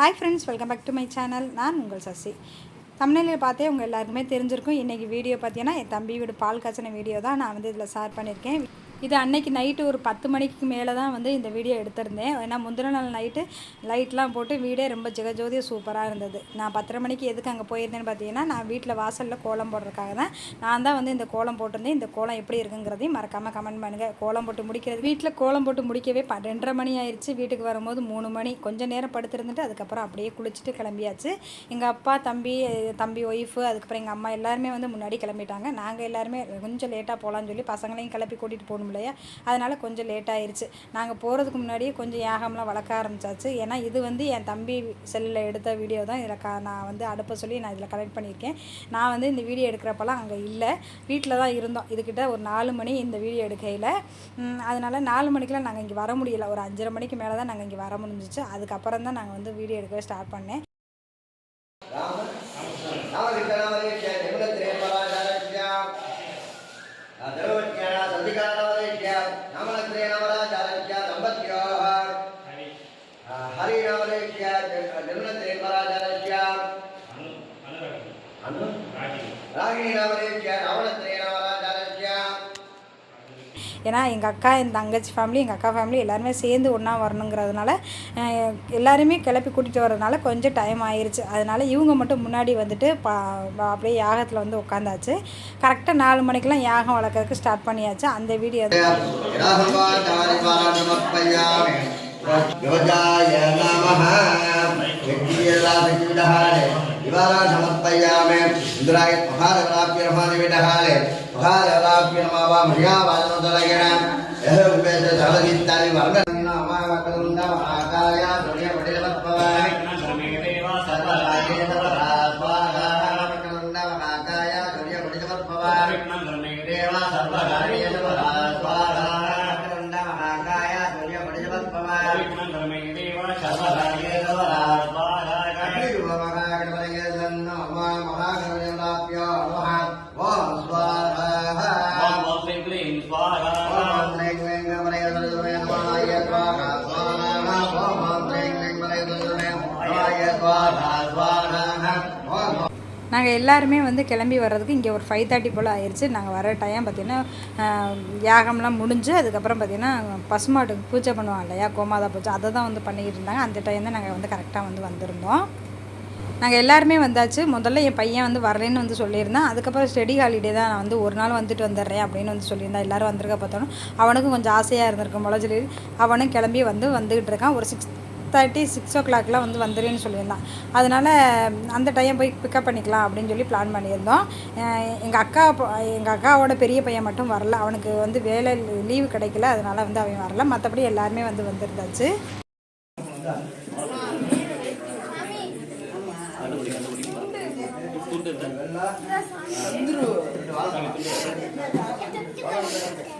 Hi friends welcome back to my channel நான் உங்கள் சசி. தமிழில் பார்த்தே உங்கள் எல்லாருக்குமே தெரிஞ்சிருக்கும். இன்றைக்கி வீடியோ பார்த்தீங்கன்னா என் தம்பி வீடு பால் காய்ச்சின வீடியோ தான் நான் வந்து இதில் ஷேர் பண்ணியிருக்கேன். இது அன்னைக்கு நைட்டு ஒரு பத்து மணிக்கு மேலே தான் வந்து இந்த வீடியோ எடுத்திருந்தேன். ஏன்னா முந்தின நாள் நைட்டு லைட்லாம் போட்டு வீடே ரொம்ப ஜெகஜோதியாக சூப்பராக இருந்தது. நான் பத்தரை மணிக்கு எதுக்கு அங்கே போயிருந்தேன்னு பார்த்தீங்கன்னா நான் வீட்டில் வாசலில் கோலம் போடுறதுக்காக தான். நான் தான் வந்து இந்த கோலம் போட்டிருந்தேன். இந்த கோலம் எப்படி இருக்குங்கிறதையும் மறக்காமல் கமெண்ட் பண்ணுங்கள் கோலம் போட்டு முடிக்கிறது வீட்டில் கோலம் போட்டு முடிக்கவே ப ரெண்டரை மணி ஆயிடுச்சு வீட்டுக்கு வரும்போது மூணு மணி. கொஞ்சம் நேரம் படுத்திருந்துட்டு அதுக்கப்புறம் அப்படியே குளிச்சுட்டு கிளம்பியாச்சு. எங்கள் அப்பா தம்பி தம்பி ஒய்ஃபு அதுக்கப்புறம் எங்கள் அம்மா எல்லாருமே வந்து முன்னாடி கிளம்பிட்டாங்க. நாங்கள் எல்லாருமே கொஞ்சம் லேட்டாக போகலான்னு சொல்லி பசங்களையும் கிளப்பி கூட்டிகிட்டு போகணும் இல்லையா? அதனால் கொஞ்சம் லேட் ஆயிடுச்சு நாங்கள் போகிறதுக்கு முன்னாடியே கொஞ்சம் யாகம்லாம் வளர்க்க ஆரம்பிச்சாச்சு. ஏன்னா இது வந்து என் தம்பி செல்லில் எடுத்த வீடியோ தான். இதில் கா நான் வந்து அடுப்ப சொல்லி நான் இதில் கலெக்ட் பண்ணியிருக்கேன். நான் வந்து இந்த வீடியோ எடுக்கிறப்பெல்லாம் அங்கே இல்லை. வீட்டில் தான் இருந்தோம். இதுக்கிட்ட ஒரு நாலு மணி இந்த வீடியோ எடுக்கையில். அதனால் நாலு மணிக்கெலாம் நாங்கள் இங்கே வர முடியல. ஒரு அஞ்சரை மணிக்கு மேலே தான் நாங்கள் இங்கே வர முடிஞ்சிச்சு. அதுக்கப்புறம் தான் நாங்கள் வந்து வீடியோ எடுக்கவே ஸ்டார்ட் பண்ணேன். ராவணத்திரே நாமராஜாரஸ்ய ஏன்னா எங்கள் அக்கா என் தங்கச்சி ஃபேமிலி எங்கள் அக்கா ஃபேமிலி எல்லாருமே சேர்ந்து ஒன்றா வரணுங்கிறதுனால எல்லாருமே கிளப்பி கூட்டிகிட்டு வரதுனால கொஞ்சம் டைம் ஆயிருச்சு. அதனால இவங்க மட்டும் முன்னாடி வந்துட்டு பா பா- அப்படியே யாகத்தில் வந்து உட்காந்தாச்சு கரெக்டாக நாலு மணிக்கெலாம் யாகம் வளர்க்கறதுக்கு ஸ்டார்ட் பண்ணியாச்சு. அந்த வீடியோ ಯೋಜಾಯ ನಮಃ ವ್ಯಕ್ತಿಯೆಲ್ಲ ಬಿಡಹಾಳೆ ಇವಾರ ಸಮರ್ಪಯಾಮೆ ಇಂದ್ರಾಯ ಮಹಾರ ಕಲಾಪ್ಯ ನಮಾನ ಬಿಡಹಾಳೆ ಮಹಾರ ಕಲಾಪ್ಯ ನಮಾವ ಮಹಿಯಾ ಬಾಲನದೊಳಗಿನ ಯಹ ಉಪೇತ ಸಹಲಗಿತ್ತಾನೆ ವರ್ಣ நாங்கள் எல்லாருமே வந்து கிளம்பி வர்றதுக்கு இங்கே ஒரு ஃபைவ் தேர்ட்டி போல் ஆயிடுச்சு நாங்கள் வர டைம் பார்த்திங்கன்னா யாகம்லாம் முடிஞ்சு அதுக்கப்புறம் பார்த்திங்கன்னா பசுமாட்டுக்கு பூஜை பண்ணுவாங்க இல்லையா கோமாதா பூஜை அதை தான் வந்து பண்ணிக்கிட்டு இருந்தாங்க. அந்த டைம் தான் நாங்கள் வந்து கரெக்டாக வந்து வந்திருந்தோம். நாங்கள் எல்லாருமே வந்தாச்சு. முதல்ல என் பையன் வந்து வரலன்னு வந்து சொல்லியிருந்தான். அதுக்கப்புறம் ஸ்டடி ஹாலிடே தான் நான் வந்து ஒரு நாள் வந்துட்டு வந்துடுறேன் அப்படின்னு வந்து சொல்லியிருந்தான். எல்லாரும் வந்திருக்க பார்த்தோம் அவனுக்கும் கொஞ்சம் ஆசையாக இருந்திருக்கும் போல சொல்லி அவனும் கிளம்பி வந்து வந்துக்கிட்டு இருக்கான். ஒரு சிக்ஸ் தேர்ட்டி சிக்ஸ் ஓ கிளாக்லாம் வந்து வந்துடுன்னு சொல்லியிருந்தான். அதனால் அந்த டைம் போய் பிக்கப் பண்ணிக்கலாம் அப்படின்னு சொல்லி பிளான் பண்ணியிருந்தோம். எங்கள் அக்கா எங்கள் அக்காவோட பெரிய பையன் மட்டும் வரல. அவனுக்கு வந்து வேலை லீவு கிடைக்கல. அதனால் வந்து அவன் வரல. மற்றபடி எல்லாருமே வந்து வந்துருந்தாச்சு. दिवं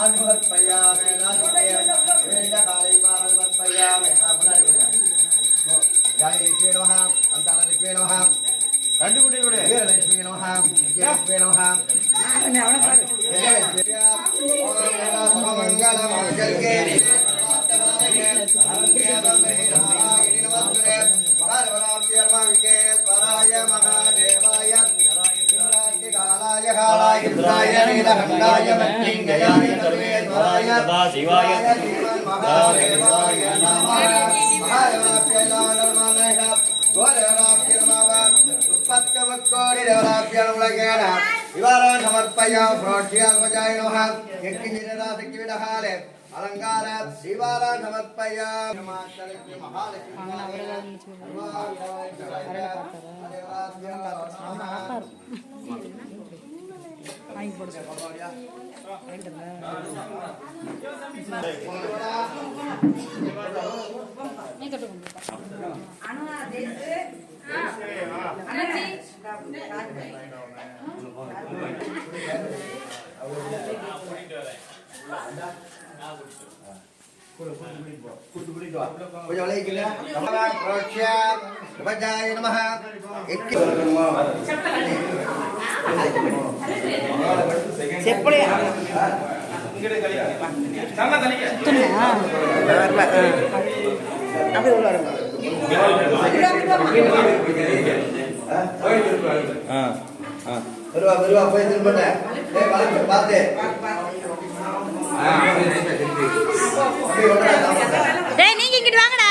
आत्महत्पयामे नात्मत्पयामे जयलक्ष्मी नमः अन्तालक्ष्मी नमः கண்டுபிடி விடு ஜெயலட்சுமி நமஹா ஜெயலட்சுமி நமஹா மங்கள மங்கள்கே மகாதேவாய காலாய காலாய இந்திராய நீலகண்டாய மத்திங்கயாய சிவாய அலங்கார சிவாரா நமர்ப்பயா மகாலட்சுமி மகாலட்சுமி வாங்கி போடுங்க கொஞ்சம் விளைவிக்கல புரோட்சியா நம சம தனிக்க வருவா வருவா போய் திரும்ப பார்த்து டேய் நீங்க இங்கிட்டு வாங்கடா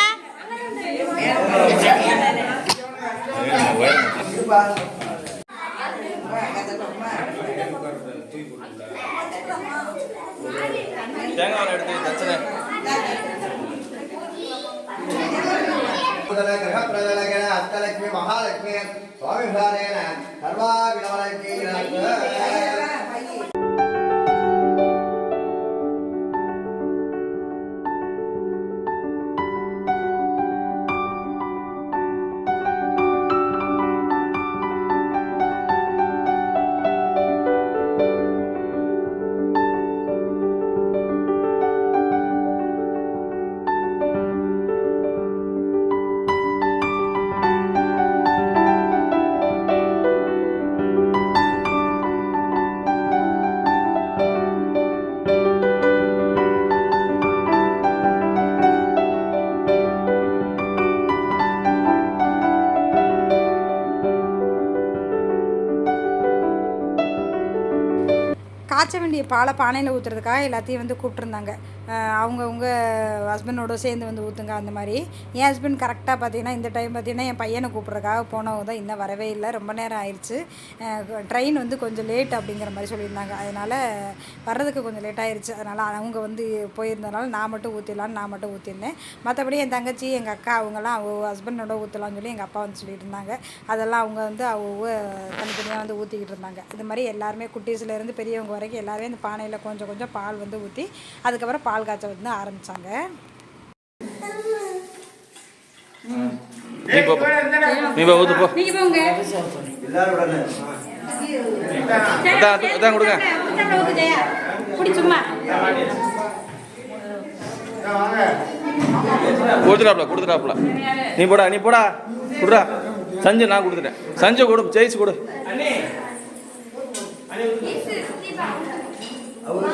பாலை பானையில் ஊற்றுறதுக்காக எல்லாத்தையும் வந்து கூப்பிட்ருந்தாங்க அவங்கவுங்க ஹஸ்பண்டோட சேர்ந்து வந்து ஊற்றுங்க அந்த மாதிரி. என் ஹஸ்பண்ட் கரெக்டாக பார்த்தீங்கன்னா இந்த டைம் பார்த்தீங்கன்னா என் பையனை கூப்பிட்றதுக்காக போனவங்க தான் இன்னும் வரவே இல்லை. ரொம்ப நேரம் ஆயிடுச்சு ட்ரெயின் வந்து கொஞ்சம் லேட் அப்படிங்கிற மாதிரி சொல்லியிருந்தாங்க. அதனால் வர்றதுக்கு கொஞ்சம் லேட் ஆயிடுச்சு அதனால் அவங்க வந்து போயிருந்தனால நான் மட்டும் ஊற்றிடலான்னு நான் மட்டும் ஊற்றிருந்தேன் மற்றபடி என் தங்கச்சி எங்கள் அக்கா அவங்கெல்லாம் அவங்க ஹஸ்பண்டோட ஊற்றலாம்னு சொல்லி எங்கள் அப்பா வந்து சொல்லிட்டு இருந்தாங்க அதெல்லாம் அவங்க வந்து அவங்க தனித்தனியாக வந்து ஊற்றிக்கிட்டு இருந்தாங்க. இது மாதிரி எல்லாருமே குட்டீஸ்லேருந்து பெரியவங்க வரைக்கும் எல்லாருமே இந்த பானையில் கொஞ்சம் கொஞ்சம் பால் வந்து ஊற்றி அதுக்கப்புறம் பால் காய்ச்ச வந்து ஆரம்பித்தாங்க நீ போ நீ போ ஊத்து போ. நீங்கள் போங்க. எல்லாரும் அதான் அதான் கொடுங்க. குடி சும்மா. கொடுத்துட்டாப்ல கொடுத்துட்டாப்ல நீ போடா நீ போடா. குடுறா. சஞ்சு நான் கொடுத்துட்டேன். சஞ்சு கொடு ஜெயிச்சு கொடு.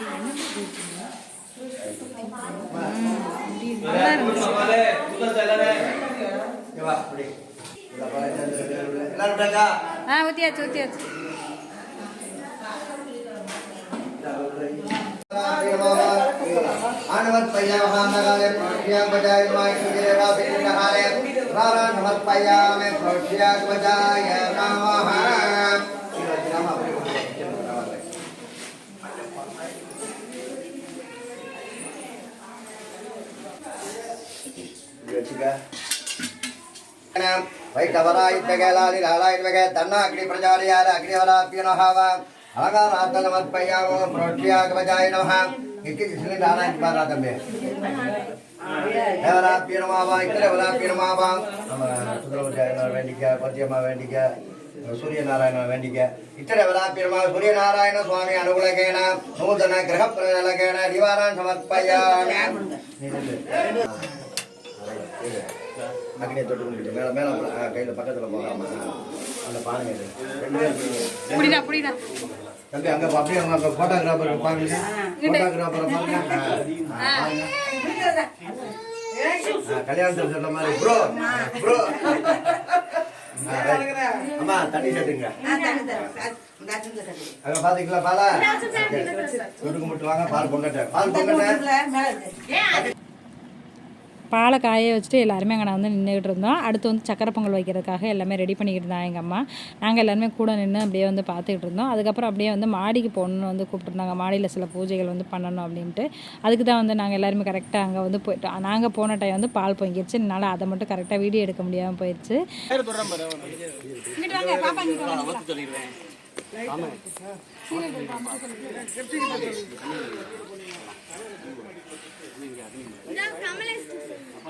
ஆ, ஊத்து. குங்குமம் ம் எடுத்துக்க எல்லாரும் விட்டாச்சா? ஆ ஊற்றியாச்சு ஊற்றியாச்சு ஆனவர் பையாமகாந்தகாலே பிரௌஷ்யாத்மஜாய மாய்க்குஜேராபிண்டகாலே ராராணமர்ப்பயாமே பிரௌஷ்யாத்மஜாய நமः வைட்டவராயித்தகேலாதிலாலாயித்வக தன்னா அக்னி பிரஜாரியார அக்னிவராப்பிய நோஹாவ அலங்காராத்தனமர்ப்பயாமோ பிரௌஷ்யாத்மஜாய நமः இக்கி சிலிண்டர் ஆனாய்க்கு பாரா தம்பி. தேவராப்பியனமாவா இத்திரவராப்பியனமாவா நம்ம சுந்தரமுஜாயன வேண்டிக்க பத்தியம்மா வேண்டிக்க சூரியநாராயண வேண்டிக்க. இத்திரவராப்பியனமா சூரியநாராயண சுவாமி அனுகுலகேன நூதன கிரக பிரலகேன நிவாரான் சமர்ப்பயாமி. அக்னியை தொட்டு கும்பிட்டு மேல மேல கையில பக்கத்துல போகாம. அந்த புடிடா தம்பி அங்க அப்படியே அங்க அங்க போட்டோகிராஃபர் பாருங்க. போட்டோகிராஃபர் பாருங்க. பாருங்க. கல்யாணத்துல சொன்ன மாதிரி ப்ரோ ப்ரோ. அம்மா தண்ணி அங்க பாத்தீங்களா பாலா? தொடுக்கு மட்டும் வாங்க பால் பொங்கட்ட. பால் பொங்கட்ட. பாலை காய வச்சுட்டு எல்லாருமே அங்கே வந்து நின்றுக்கிட்டு இருந்தோம். அடுத்து வந்து சக்கரை பொங்கல் வைக்கிறதுக்காக எல்லாமே ரெடி பண்ணிக்கிட்டு இருந்தாங்க எங்கள் அம்மா. நாங்கள் எல்லாருமே கூட நின்று அப்படியே வந்து பார்த்துக்கிட்டு இருந்தோம். அதுக்கப்புறம் அப்படியே வந்து மாடிக்கு போகணுன்னு வந்து கூப்பிட்டுருந்தாங்க. மாடியில் சில பூஜைகள் வந்து பண்ணணும் அப்படின்ட்டு. அதுக்கு தான் வந்து நாங்கள் எல்லாருமே கரெக்டாக அங்கே வந்து போயிட்டோம். நாங்கள் போன டைம் வந்து பால் பொங்கிருச்சு. என்னால் அதை மட்டும் கரெக்டாக வீடியோ எடுக்க முடியாமல் போயிடுச்சு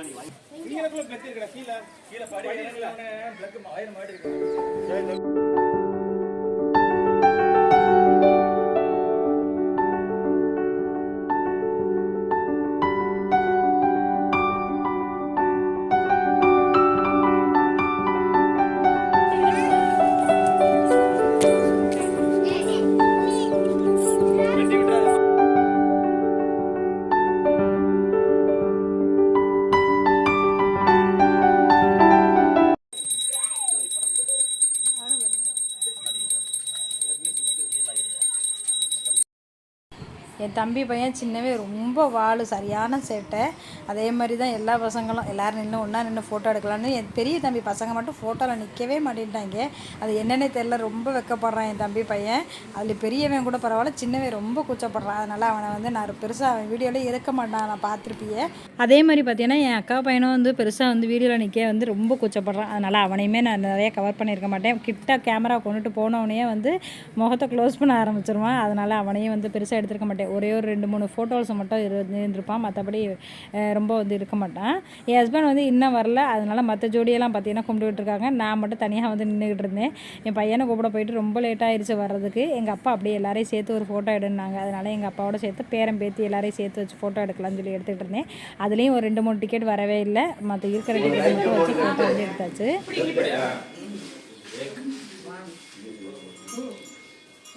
நீங்களுக்குள்ள பெத்திருக்கா கீழே கீழே பாடி ஆயிரம் மாடி என் தம்பி பையன் சின்னவே ரொம்ப வாள் சரியான சேட்டை. அதே மாதிரி தான் எல்லா பசங்களும் எல்லோரும் நின்று ஒன்றா நின்று ஃபோட்டோ எடுக்கலான்னு என் பெரிய தம்பி பசங்க மட்டும் ஃபோட்டோவில் நிற்கவே மாட்டேன்ட்டாங்க. அது என்னென்னே தெரில ரொம்ப வெக்கப்படுறான் என் தம்பி பையன். அதில் பெரியவன் கூட பரவாயில்ல சின்னவன் ரொம்ப கூச்சப்படுறான். அதனால் அவனை வந்து நான் பெருசாக அவன் வீடியோவில் இருக்க மாட்டான் நான் பார்த்துருப்பியே. அதே மாதிரி பார்த்தீங்கன்னா என் அக்கா பையனும் வந்து பெருசாக வந்து வீடியோவில் நிற்க வந்து ரொம்ப கூச்சப்படுறான். அதனால் அவனையுமே நான் நிறைய கவர் பண்ணியிருக்க மாட்டேன். கிட்ட கேமரா கொண்டுட்டு போனவனையே வந்து முகத்தை க்ளோஸ் பண்ண ஆரம்பிச்சிருவான். அதனால் அவனையும் வந்து பெருசாக எடுத்துருக்க மாட்டேன். ஒரு ஒரு ரெண்டு மூணு ஃபோட்டோஸை மட்டும் இரு இருந்திருப்பான். மற்றபடி ரொம்ப வந்து இருக்க மாட்டான். என் ஹஸ்பண்ட் வந்து இன்னும் வரல. அதனால் மற்ற ஜோடியெல்லாம் பார்த்தீங்கன்னா கும்பிட்டுக்கிட்டு இருக்காங்க. நான் மட்டும் தனியாக வந்து நின்றுக்கிட்டு இருந்தேன். என் பையனை கூப்பிட போயிட்டு ரொம்ப லேட்டாகிடுச்சு வர்றதுக்கு. எங்கள் அப்பா அப்படியே எல்லாரையும் சேர்த்து ஒரு ஃபோட்டோ எடுனாங்க. அதனால் எங்கள் அப்பாவோட சேர்த்து பேரன் பேத்தி எல்லாரையும் சேர்த்து வச்சு ஃபோட்டோ எடுக்கலாம்னு சொல்லி எடுத்துகிட்டு இருந்தேன். அதுலேயும் ஒரு ரெண்டு மூணு டிக்கெட் வரவே இல்லை. மற்ற இருக்கிற டிக்கெட் மட்டும் வச்சு ஃபோட்டோ வந்து எடுத்தாச்சு.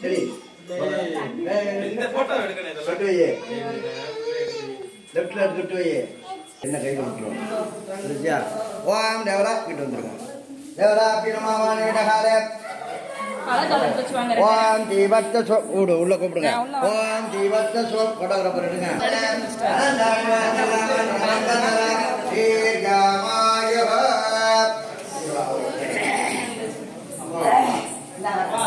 Ready? இந்த போட்டோ எடுக்கணும் கட்டு வையே லெஃப்ட்ல எடுத்துட்டு வையே என்ன கை கொடுத்துருவோம் புரிஞ்சியா ஓம் தேவரா கிட்ட வந்துருங்க தேவரா பிரமாவான விடகாலே ஓம் தீபத்த சோ உள்ள கூப்பிடுங்க ஓம் தீபத்த சோ போட்டோகிராஃபர் எடுங்க மகாகணபதி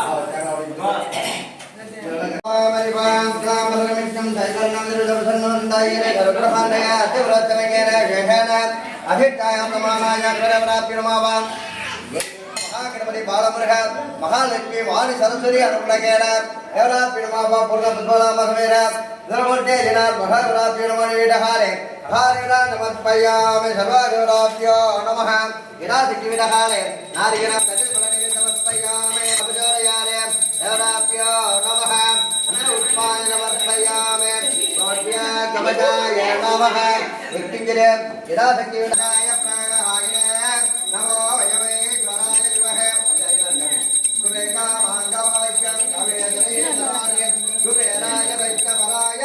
అభిష్టాయం సమానాయాప్రాప్తిర్మావాన్ మహాగణపతి బాలమృహ మహాలక్ష్మి వాణి సరస్వతి అనుగ్రహేణ ఎవరాప్తిర్మావా పూర్ణ పుష్పలామహమేణ ధర్మూర్తే జనార్ మహాగణాప్తిర్మణి వీడహారే హారిరా నమస్పయామి సర్వాగణాప్త్యో నమః వినా సిద్ధి వినహారే అభిజోరయారే ఎవరాప్త్యో నమః पुष्पाणि समर्पयामि प्रोढ्यागमजाय नमः मृत्युञ्जले यदाधकेणाय प्राणहायिने नमो वयमेश्वराय विमहे कुबेकामाङ्गवाक्यं कवेदने गुबेराय वैष्णवराय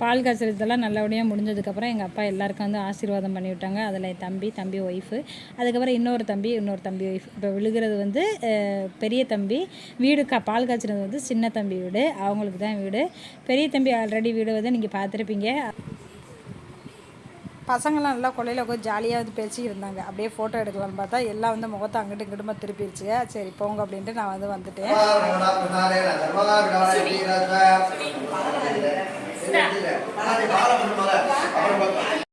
பால் காய்ச்சல் இதெல்லாம் நல்லபடியாக முடிஞ்சதுக்கப்புறம் எங்கள் அப்பா எல்லாருக்கும் வந்து ஆசீர்வாதம் பண்ணி விட்டாங்க அதில் என் தம்பி தம்பி ஒய்ஃபு அதுக்கப்புறம் இன்னொரு தம்பி இன்னொரு தம்பி ஒய்ஃப் இப்போ விழுகிறது வந்து பெரிய தம்பி. வீடு கா பால் காய்ச்சினது வந்து சின்ன தம்பி வீடு. அவங்களுக்கு தான் வீடு. பெரிய தம்பி ஆல்ரெடி வீடு வந்து நீங்கள் பார்த்துருப்பீங்க. பசங்களாம் நல்லா கொள்ளையில் உட்காந்து ஜாலியாக வந்து பேசிக்கிட்டு இருந்தாங்க. அப்படியே ஃபோட்டோ எடுக்கலாம்னு பார்த்தா எல்லாம் வந்து முகத்தை அங்கிட்டு இங்கிட்டுமா திருப்பிடுச்சு. சரி போங்க அப்படின்ட்டு நான் வந்து வந்துட்டேன். சர்வாவிடவலீரத்வ மாலை மட்டும் மாலை. அப்புறம்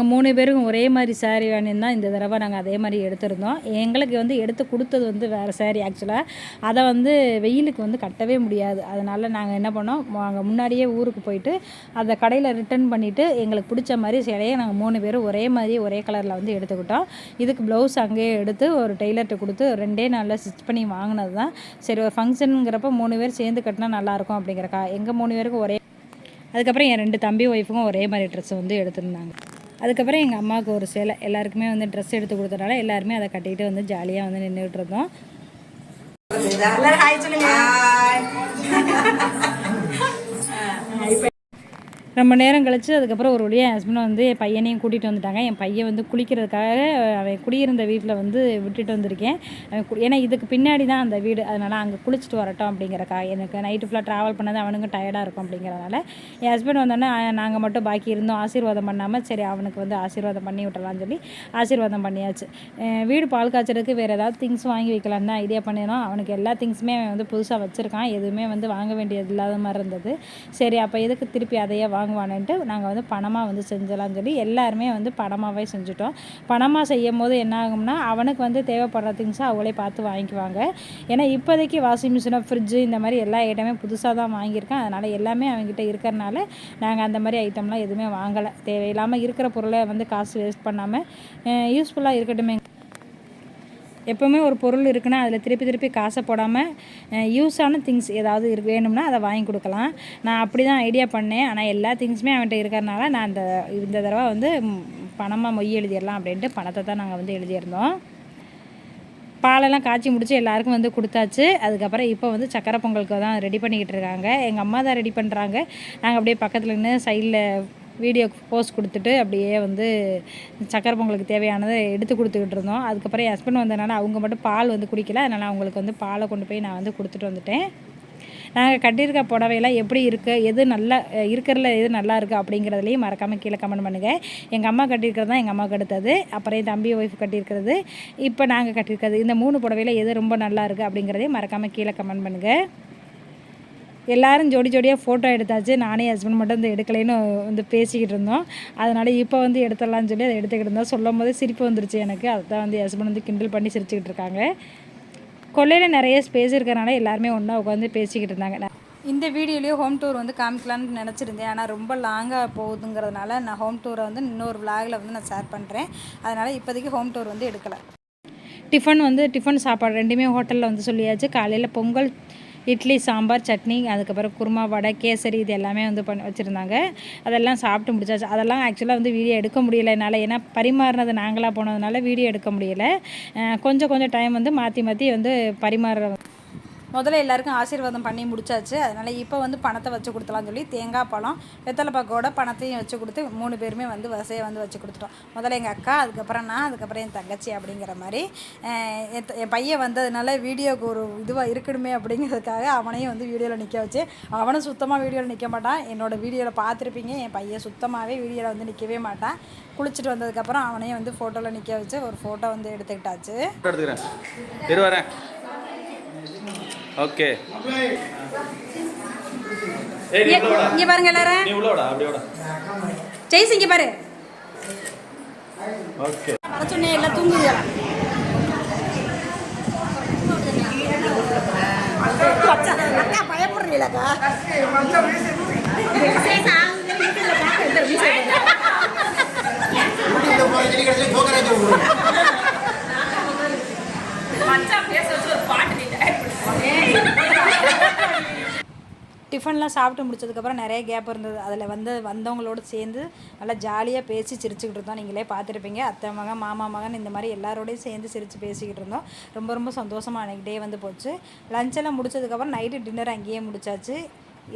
நாங்கள் மூணு பேருக்கும் ஒரே மாதிரி saree வேணும்னா இந்த தடவை நாங்கள் அதே மாதிரி எடுத்திருந்தோம். எங்களுக்கு வந்து எடுத்து கொடுத்தது வந்து வேறு saree ஆக்சுவலாக அதை வந்து வெயிலுக்கு வந்து கட்டவே முடியாது. அதனால் நாங்கள் என்ன பண்ணோம்? நாங்கள் முன்னாடியே ஊருக்கு போயிட்டு அதை கடையில் ரிட்டர்ன் பண்ணிவிட்டு எங்களுக்கு பிடிச்ச மாதிரி சிலையை நாங்கள் மூணு பேரும் ஒரே மாதிரி ஒரே கலரில் வந்து எடுத்துக்கிட்டோம். இதுக்கு ப்ளவுஸ் அங்கேயே எடுத்து ஒரு டெய்லர்கிட்ட கொடுத்து ரெண்டே நாளில் ஸ்டிச் பண்ணி வாங்கினது தான். சரி ஒரு ஃபங்க்ஷனுங்கிறப்ப மூணு பேர் சேர்ந்து கட்டினா நல்லாயிருக்கும் அப்படிங்கிறக்கா. எங்கள் மூணு பேருக்கும் ஒரே அதுக்கப்புறம் என் ரெண்டு தம்பி ஒய்ஃபுக்கும் ஒரே மாதிரி ட்ரெஸ் வந்து எடுத்திருந்தாங்க. அதுக்கப்புறம் எங்கள் அம்மாவுக்கு ஒரு சேலை. எல்லாருக்குமே வந்து ட்ரெஸ் எடுத்து கொடுத்தனால எல்லாருமே அதை கட்டிட்டு வந்து ஜாலியாக வந்து நின்றுட்டு இருந்தோம் ரொம்ப நேரம் கழித்து அதுக்கப்புறம் ஒரு வழியாக என் ஹஸ்பண்ட் வந்து என் பையனையும் கூட்டிகிட்டு வந்துட்டாங்க. என் பையன் வந்து குளிக்கிறதுக்காக அவன் குடியிருந்த வீட்டில் வந்து விட்டுட்டு வந்திருக்கேன். அவன் ஏன்னா இதுக்கு பின்னாடி தான் அந்த வீடு. அதனால் அங்கே குளிச்சுட்டு வரட்டும் அப்படிங்கிறக்காக எனக்கு நைட்டு ஃபுல்லாக ட்ராவல் பண்ணது அவனுக்கும் டயர்டாக இருக்கும் அப்படிங்கிறனால என் ஹஸ்பண்ட் வந்தோடனே நாங்கள் மட்டும் பாக்கி இருந்தோம். ஆசீர்வாதம் பண்ணாமல் சரி அவனுக்கு வந்து ஆசீர்வாதம் பண்ணி விட்டலாம்னு சொல்லி ஆசீர்வாதம் பண்ணியாச்சு. வீடு பால் காய்ச்சலுக்கு வேறு ஏதாவது திங்ஸ் வாங்கி வைக்கலாம் தான் ஐடியா பண்ணிடணும் அவனுக்கு எல்லா திங்ஸுமே அவன் வந்து புதுசாக வச்சுருக்கான். எதுவுமே வந்து வாங்க வேண்டியது இல்லாத மாதிரி இருந்தது. சரி அப்போ எதுக்கு திருப்பி அதையே வாங்குவானுன்ட்டு நாங்கள் வந்து பணமாக வந்து செஞ்சலாம்னு சொல்லி எல்லாருமே வந்து பணமாகவே செஞ்சுட்டோம். பணமாக செய்யும் போது என்ன ஆகும்னா அவனுக்கு வந்து தேவைப்படுற திங்ஸை அவங்களே பார்த்து வாங்கிக்குவாங்க. ஏன்னா இப்போதைக்கு வாஷிங் மிஷினோ ஃப்ரிட்ஜு இந்த மாதிரி எல்லா ஐட்டமே புதுசாக தான் வாங்கியிருக்கேன். அதனால் எல்லாமே அவங்ககிட்ட இருக்கிறனால நாங்கள் அந்த மாதிரி ஐட்டம்லாம் எதுவுமே வாங்கலை. தேவையில்லாமல் இருக்கிற பொருளை வந்து காசு வேஸ்ட் பண்ணாமல் யூஸ்ஃபுல்லாக இருக்கட்டுமே எப்போவுமே ஒரு பொருள் இருக்குன்னா அதில் திருப்பி திருப்பி காசை போடாமல் யூஸான திங்ஸ் ஏதாவது இரு வேணும்னா அதை வாங்கி கொடுக்கலாம். நான் அப்படி தான் ஐடியா பண்ணேன். ஆனால் எல்லா திங்ஸுமே அவன்கிட்ட இருக்கிறனால நான் அந்த இந்த தடவை வந்து பணமாக மொய் எழுதிடலாம் அப்படின்ட்டு பணத்தை தான் நாங்கள் வந்து எழுதியிருந்தோம். பாலெல்லாம் காய்ச்சி முடித்து எல்லாருக்கும் வந்து கொடுத்தாச்சு. அதுக்கப்புறம் இப்போ வந்து சக்கரை பொங்கலுக்கு தான் ரெடி பண்ணிக்கிட்டு இருக்காங்க. எங்கள் அம்மா தான் ரெடி பண்ணுறாங்க நாங்கள் அப்படியே பக்கத்தில் நின்று சைடில் வீடியோ போஸ்ட் கொடுத்துட்டு அப்படியே வந்து சக்கரை பொங்கலுக்கு தேவையானதை எடுத்து கொடுத்துக்கிட்டு இருந்தோம். அதுக்கப்புறம் என் ஹஸ்பண்ட் வந்ததுனால அவங்க மட்டும் பால் வந்து குடிக்கல. அதனால் அவங்களுக்கு வந்து பாலை கொண்டு போய் நான் வந்து கொடுத்துட்டு வந்துட்டேன். நாங்கள் கட்டியிருக்க புடவையெல்லாம் எப்படி இருக்குது எது நல்லா இருக்கிறதுல எது நல்லா இருக்குது அப்படிங்கிறதுலையும் மறக்காமல் கீழே கமெண்ட் பண்ணுங்கள் எங்கள் அம்மா கட்டியிருக்கிறது தான் எங்கள் அம்மாவுக்கு அடுத்தது. அப்புறம் என் தம்பி ஒய்ஃப் கட்டியிருக்கிறது. இப்போ நாங்கள் கட்டியிருக்கிறது இந்த மூணு புடவையில் எது ரொம்ப நல்லா இருக்குது அப்படிங்கிறதையும் மறக்காமல் கீழே கமெண்ட் பண்ணுங்கள் எல்லாரும் ஜோடி ஜோடியாக ஃபோட்டோ எடுத்தாச்சு. நானே ஹஸ்பண்ட் மட்டும் வந்து எடுக்கலைன்னு வந்து பேசிக்கிட்டு இருந்தோம். அதனால் இப்போ வந்து எடுத்துடலாம்னு சொல்லி அதை எடுத்துக்கிட்டு இருந்தோம். சொல்லும் போதே சிரிப்பு வந்துருச்சு எனக்கு. அதுதான் வந்து ஹஸ்பண்ட் வந்து கிண்டில் பண்ணி சிரிச்சுக்கிட்டு இருக்காங்க. கொள்ளையில் நிறைய ஸ்பேஸ் இருக்கிறனால எல்லாருமே ஒன்றா உட்காந்து பேசிக்கிட்டு இருந்தாங்க. நான் இந்த வீடியோலேயே ஹோம் டூர் வந்து காமிக்கலான்னு நினச்சிருந்தேன். ஆனால் ரொம்ப லாங்காக போகுதுங்கிறதுனால நான் ஹோம் டூரை வந்து இன்னொரு vlogல வந்து நான் ஷேர் பண்ணுறேன் அதனால் இப்போதைக்கு ஹோம் டூர் வந்து எடுக்கலை. டிஃபன் வந்து டிஃபன் சாப்பாடு ரெண்டுமே ஹோட்டலில் வந்து சொல்லியாச்சு. காலையில் பொங்கல் இட்லி சாம்பார் சட்னி அதுக்கப்புறம் குருமா வடை கேசரி இது எல்லாமே வந்து பண்ணி வச்சுருந்தாங்க. அதெல்லாம் சாப்பிட்டு முடிச்சாச்சு. அதெல்லாம் ஆக்சுவலாக வந்து வீடியோ எடுக்க முடியல. என்னால் ஏன்னா பரிமாறினது நாங்களாக போனதுனால வீடியோ எடுக்க முடியல. கொஞ்சம் கொஞ்சம் டைம் வந்து மாற்றி மாற்றி வந்து பரிமாறுற முதல்ல எல்லாருக்கும் ஆசீர்வாதம் பண்ணி முடிச்சாச்சு. அதனால் இப்போ வந்து பணத்தை வச்சு கொடுத்தலாம்னு சொல்லி தேங்காய் பழம் வெத்தலை பாக்கோட பணத்தையும் வச்சு கொடுத்து மூணு பேருமே வந்து வசையை வந்து வச்சு கொடுத்துட்டோம். முதல்ல எங்கள் அக்கா அதுக்கப்புறம் நான் அதுக்கப்புறம் என் தங்கச்சி அப்படிங்கிற மாதிரி. என் பையன் வந்ததுனால வீடியோக்கு ஒரு இதுவாக இருக்கணுமே அப்படிங்கிறதுக்காக அவனையும் வந்து வீடியோவில் நிற்க வச்சு அவனும் சுத்தமாக வீடியோவில் நிற்க மாட்டான். என்னோடய வீடியோவில் பார்த்துருப்பீங்க என் பையன் சுத்தமாகவே வீடியோவில் வந்து நிற்கவே மாட்டான். குளிச்சுட்டு வந்ததுக்கப்புறம் அவனையும் வந்து ஃபோட்டோவில் நிற்க வச்சு ஒரு ஃபோட்டோ வந்து எடுத்துக்கிட்டாச்சு. எடுத்துக்கிறேன். வரேன். ஓகே. ஏய் நீ உள்ள வாடா. இங்கே பாருங்க எல்லாரும். நீ உள்ள வாடா அப்படியே வாடா. ஜெய்ஸ் இங்கே பாரு. ஓகே. வர சொன்னேன் எல்லாம் தூங்குதுங்களா அக்கா கடைசியில போக்கராஜ் விடுவோம். டிஃபன்லாம் சாப்பிட்டு முடிச்சதுக்கப்புறம் நிறைய கேப் இருந்தது. அதில் வந்து வந்தவங்களோட சேர்ந்து நல்லா ஜாலியாக பேசி சிரிச்சுக்கிட்டு இருந்தோம். நீங்களே பார்த்துருப்பீங்க. அத்தை மகன் மாமா மகன் இந்த மாதிரி எல்லாரோடையும் சேர்ந்து சிரித்து பேசிக்கிட்டு இருந்தோம். ரொம்ப ரொம்ப சந்தோஷமாக அன்றைக்கி டே வந்து போச்சு. லஞ்செல்லாம் முடிச்சதுக்கப்புறம் நைட்டு டின்னர் அங்கேயே முடிச்சாச்சு.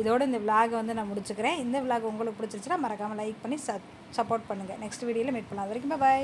இதோட இந்த விலாகை வந்து நான் முடிச்சுக்கிறேன். இந்த விலாக் உங்களுக்கு பிடிச்சிருச்சுன்னா மறக்காமல் லைக் பண்ணி சப் சப்போர்ட் பண்ணுங்கள் நெக்ஸ்ட் வீடியோவில் மீட் பண்ணலாம். அது வரைக்கும் பாய்